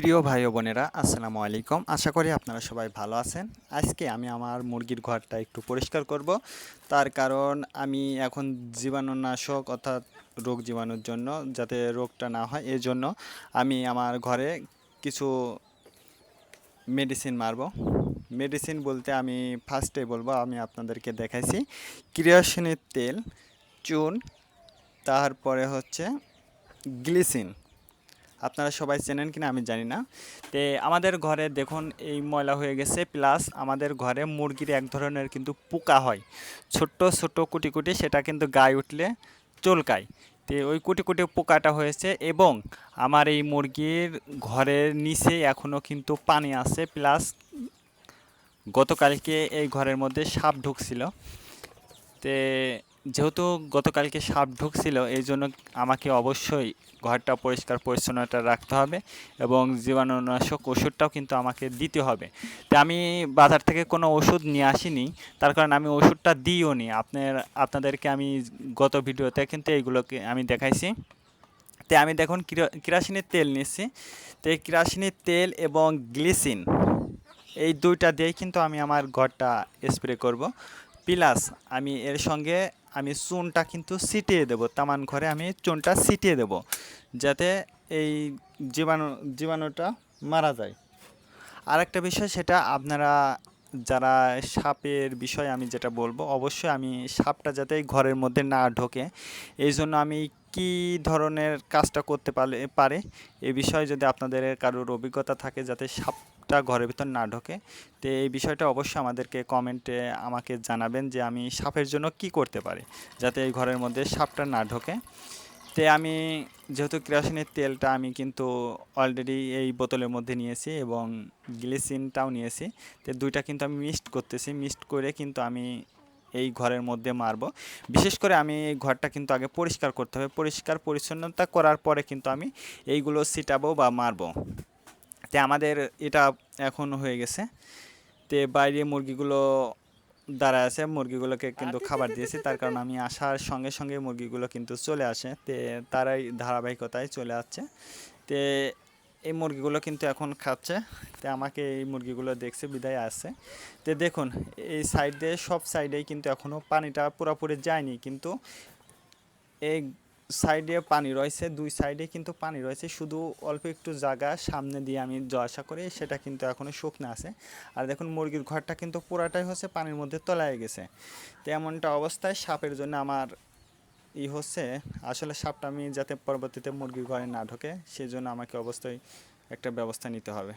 প্রিয় ভাই বোনেরা, আসসালামু আলাইকুম। আশা করি আপনারা সবাই ভালো আছেন। আজকে আমি আমার মুরগির ঘরটা একটু পরিষ্কার করব। তার কারণ আমি এখন জীবাণুনাশক অর্থাৎ রোগ জীবাণুর জন্য যাতে রোগটা না হয় এই জন্য আমি আমার ঘরে কিছু মেডিসিন মারবো। মেডিসিন বলতে আমি ফার্স্টে বলব, আমি আপনাদেরকে দেখাইছি। ক্রিয়াসিনের তেল, চুন, তারপরে হচ্ছে গ্লিসিন আপনারা সবাই চেনেন কিনা আমি জানি না। তে আমাদের ঘরে দেখুন, এই ময়লা হয়ে গেছে, প্লাস আমাদের ঘরে মুরগির এক ধরনের কিন্তু পোকা হয়। ছোট্ট ছোট্ট, কুটি কুটি সেটা কিন্তু গায়ে উঠলে চলকায়। তে ওই কুটি কুটি পোকাটা হয়েছে এবং আমার এই মুরগির ঘরের নিচে এখনও কিন্তু পানি আছে, প্লাস গতকালকে এই ঘরের মধ্যে সাপ ঢুকছিল। তে যেহেতু গতকালকে সাপ ঢুকছিল, এই জন্য আমাকে অবশ্যই ঘরটা পরিষ্কার, পরিচ্ছন্নতা রাখতে হবে এবং জীবাণুনাশক ওষুধটাও কিন্তু আমাকে দিতে হবে। তো আমি বাজার থেকে কোনো ওষুধ নিয়ে আসিনি, তার কারণ আমি ওষুধটা দিইও নি আপনার, আপনাদেরকে আমি গত ভিডিওতে কিন্তু এইগুলোকে আমি দেখাইছি। তো আমি দেখুন কিরাসিনের তেল নিচ্ছি। তো এই কিরাসিনের তেল এবং গ্লিসিন, এই দুইটা দিয়েই কিন্তু আমি আমার ঘরটা স্প্রে করব। প্লাস আমি এর সঙ্গে আমি চুনটা কিন্তু ছিটিয়ে দেবো। তামান ঘরে আমি চুনটা ছিটিয়ে দেব যাতে এই জীবাণু, জীবাণুটা মারা যায়। আর একটা বিষয় সেটা আপনারা যারা সাপের বিষয়ে আমি যেটা বলব, অবশ্যই আমি সাপটা যাতে ঘরের মধ্যে না ঢোকে। এই জন্য আমি কি ধরনের কাজটা করতে পারলে পারে? এ বিষয়ে যদি আপনাদের কারোর অভিজ্ঞতা থাকে যাতে সাপটা ঘরের ভিতর না ঢোকে। তো এই বিষয়টা অবশ্যই আমাদেরকে কমেন্টে আমাকে জানাবেন যে আমি সাপের জন্য কি করতে পারি, যাতে এই ঘরের মধ্যে সাপটা না ঢোকে। তে আমি যেহেতু কেরোসিনের তেলটা আমি কিন্তু অলরেডি এই বোতলের মধ্যে নিয়েছি এবং গ্লিসিনটাও নিয়েছি। তো দুইটা কিন্তু আমি মিক্সড করতেছি, মিক্সড করে কিন্তু আমি এই ঘরের মধ্যে মারব। বিশেষ করে আমি এই ঘরটা কিন্তু আগে পরিষ্কার করতে হবে। পরিষ্কার পরিচ্ছন্নতা করার পরে কিন্তু আমি এইগুলো ছিটাবো বা মারবো। তে আমাদের এটা এখন হয়ে গেছে। তে বাইরে মুরগিগুলো দাঁড়ায় আছে মুরগিগুলোকে কিন্তু খাবার দিয়েছি। তার কারণ আমি আসার সঙ্গে সঙ্গে মুরগিগুলো কিন্তু চলে আসে। তে তারাই ধারাবাহিকতায় চলে আসছে। তে এই মুরগিগুলো কিন্তু এখন খাচ্ছে। তো আমাকে এই মুরগিগুলো দেখছে বিদায় আসছে। তো দেখুন এই সাইডে সব সাইডেই কিন্তু এখনও পানিটা পুরোপুরি যায়নি। কিন্তু এই সাইডে পানি রয়েছে, দুই সাইডে কিন্তু পানি রয়েছে। শুধু অল্প একটু জায়গা সামনে দিয়ে আমি আসা করি সেটা কিন্তু এখনও শুকনো আছে। আর দেখুন মুরগির ঘরটা কিন্তু পুরাটাই হচ্ছে পানির মধ্যে তলায় গেছে। তো এমনটা অবস্থায় সাপের জন্য আমার ই হচ্ছে, আসলে সাপটা আমি যাতে পরবর্তীতে মুরগির ঘরে না ঢোকে, সেজন্য আমাকে অবশ্যই একটা ব্যবস্থা নিতে হবে।